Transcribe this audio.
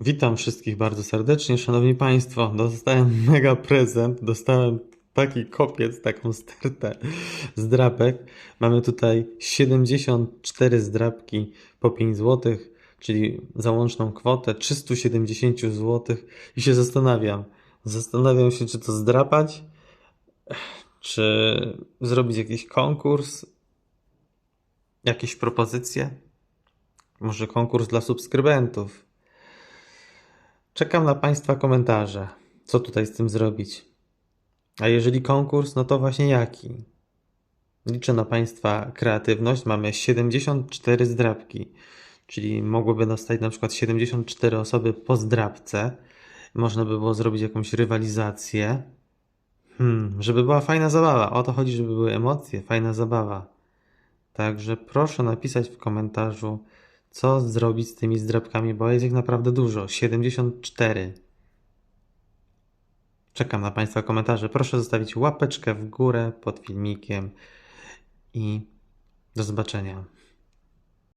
Witam wszystkich bardzo serdecznie. Szanowni Państwo, dostałem mega prezent. Dostałem taki kopiec, taką stertę zdrapek. Mamy tutaj 74 zdrapki po 5 zł, czyli załączną kwotę 370 zł. I się zastanawiam. Zastanawiam się, czy to zdrapać, czy zrobić jakiś konkurs, jakieś propozycje. Może konkurs dla subskrybentów. Czekam na Państwa komentarze. Co tutaj z tym zrobić? A jeżeli konkurs, no to właśnie jaki? Liczę na Państwa kreatywność. Mamy 74 zdrabki, czyli mogłyby dostać na przykład 74 osoby po zdrabce. Można by było zrobić jakąś rywalizację. Hmm, żeby była fajna zabawa. O to chodzi, żeby były emocje, fajna zabawa. Także proszę napisać w komentarzu, co zrobić z tymi zdrabkami, bo jest ich naprawdę dużo 74. Czekam na Państwa komentarze. Proszę zostawić łapeczkę w górę pod filmikiem i do zobaczenia.